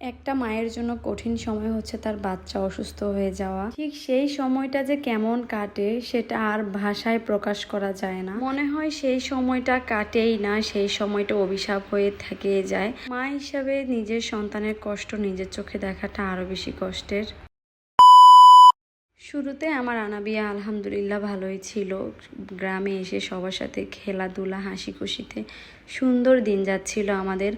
একটা মায়ের জন্য কঠিন সময় হচ্ছে তার বাচ্চা অসুস্থ হয়ে যাওয়া। ঠিক সেই সময়টা যে কেমন কাটে সেটা আর ভাষায় প্রকাশ করা যায় না। মনে হয় সেই সময়টা কাটেই না, সেই সময়টা অভিশাপ হয়ে থেকে যায়। মা হিসাবে নিজের সন্তানের কষ্ট নিজের চোখে দেখাটা আরও বেশি কষ্টের। শুরুতে আমার আনাবিয়া আলহামদুলিল্লাহ ভালোই ছিল। গ্রামে এসে সবার সাথে খেলাধুলা হাসি খুশিতে সুন্দর দিন যাচ্ছিল আমাদের।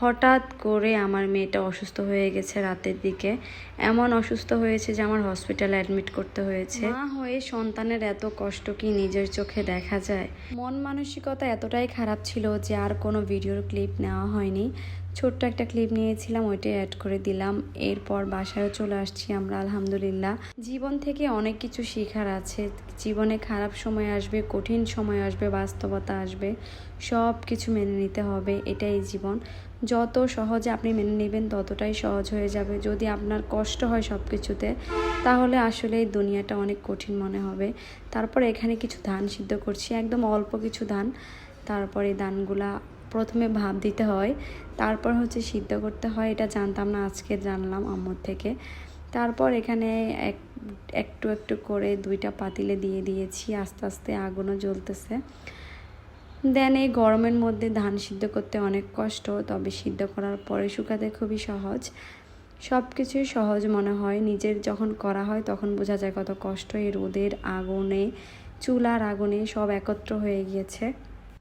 হঠাৎ করে আমার মেয়েটা অসুস্থ হয়ে গেছে রাতের দিকে। এমন অসুস্থ হয়েছে যে আমার হসপিটালে অ্যাডমিট করতে হয়েছে। মা হয়ে সন্তানের এত কষ্ট কি নিজের চোখে দেখা যায়? মন মানসিকতা এতটাই খারাপ ছিল যে আর কোনো ভিডিওর ক্লিপ নেওয়া হয়নি। ছোট্ট একটা ক্লিপ নিয়েছিলাম, ওইটাই অ্যাড করে দিলাম। এরপর বাসায়ও চলে আসছি আমরা, আলহামদুলিল্লাহ। জীবন থেকে অনেক কিছু শেখার আছে। জীবনে খারাপ সময় আসবে, কঠিন সময় আসবে, বাস্তবতা আসবে। সব কিছু মেনে নিতে হবে, এটাই জীবন। যত সহজে আপনি মেনে নেবেন, ততটাই সহজ হয়ে যাবে। যদি আপনার কষ্ট হয় সব কিছুতে তাহলে আসলে এই দুনিয়াটা অনেক কঠিন মনে হবে। তারপর এখানে কিছু ধান সিদ্ধ করছি, একদম অল্প কিছু ধান। তারপরে ধানগুলা প্রথমে ভাব দিতে হয়, তারপর হচ্ছে সিদ্ধ করতে হয়। এটা জানতাম না, আজকে জানলাম আম্মুর থেকে। তারপর এখানে এক, একটু একটু করে দুইটা পাতিলে দিয়ে দিয়েছি, আস্তে আস্তে আগুনও জ্বলতেছে। দেন এই গরমের মধ্যে ধান সিদ্ধ করতে অনেক কষ্ট, তবে সিদ্ধ করার পরে শুকাতে খুবই সহজ। সব কিছুই সহজ মনে হয়। নিজের যখন করা হয় তখন বোঝা যায় কত কষ্ট। এই রোদের আগুনে, চুলার আগুনে সব একত্র হয়ে গিয়েছে।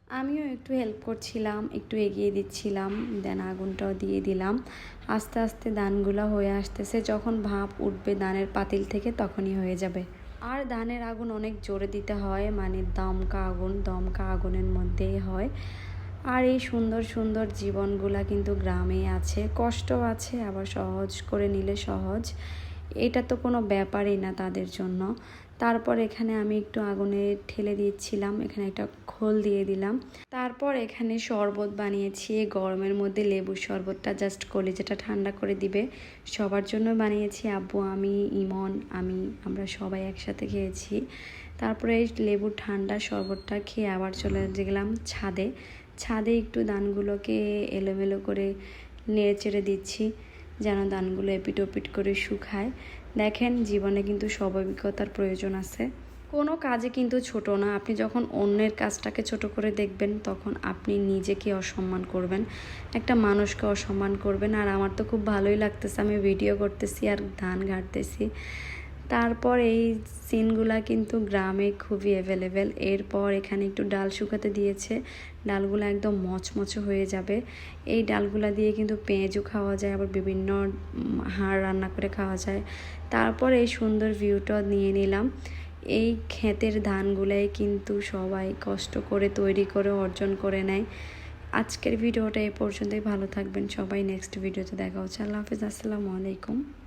আমিও একটু হেল্প করছিলাম, একটু এগিয়ে দিচ্ছিলাম দেন আগুনটাও দিয়ে দিলাম। আস্তে আস্তে দানগুলো হয়ে আসতেছে। যখন ভাপ উঠবে দানের পাতিল থেকে তখনই হয়ে যাবে। আর ধানের আগুন অনেক জোরে দিতে হয় মানে দমকা আগুন, দমকা আগুনের মধ্যেই হয়। আর এই সুন্দর সুন্দর জীবনগুলা কিন্তু গ্রামে আছে। কষ্ট আছে, আবার সহজ করে নিলে সহজ। এটা তো কোনো ব্যাপারই না তাদের জন্য। তারপর এখানে আমি একটু আগুনে ঠেলে দিচ্ছিলাম, এখানে একটা খোল দিয়ে দিলাম। তারপর এখানে শরবত বানিয়েছি। গরমের মধ্যে লেবুর শরবতটা জাস্ট কলিজাটা ঠান্ডা করে দিবে। সবার জন্য বানিয়েছি। আব্বু, আমি, ইমন, আমি, আমরা সবাই একসাথে খেয়েছি। তারপরে এই লেবুর ঠান্ডা শরবতটা খেয়ে আবার চলে গেলাম ছাদে। ছাদে একটু দানগুলোকে এলোমেলো করে নেড়ে চেড়ে দিচ্ছি, যেন দানগুলো এপিট ওপিট করে শুকায়। দেখেন, জীবনে কিন্তু স্বাভাবিকতার প্রয়োজন আছে। কোনো কাজে কিন্তু ছোট না। আপনি যখন অন্যের কাজটাকে ছোট করে দেখবেন, তখন আপনি নিজেকে অসম্মান করবেন, একটা মানুষকে অসম্মান করবেন। আর আমার তো খুব ভালোই লাগতেছে, আমি ভিডিও করতেছি আর ধান ঘাটতেছি তারপর এই সিনগুলা কিন্তু গ্রামে খুবই অ্যাভেলেবেল এরপর এখানে একটু ডাল শুকাতে দিয়েছে। ডালগুলো একদম মচমচে হয়ে যাবে। এই ডালগুলা দিয়ে কিন্তু পেঁয়াজও খাওয়া যায়, আবার বিভিন্ন হাড় রান্না করে খাওয়া যায়। তারপর এই সুন্দর ভিউটা নিয়ে নিলাম। এই ক্ষেতের ধানগুলাই কিন্তু সবাই কষ্ট করে তৈরি করে অর্জন করে নেয়। আজকের ভিডিওটা এ পর্যন্তই। ভালো থাকবেন সবাই। নেক্সট ভিডিওতে দেখা হচ্ছে। আল্লাহ হাফিজ। আসসালামু আলাইকুম।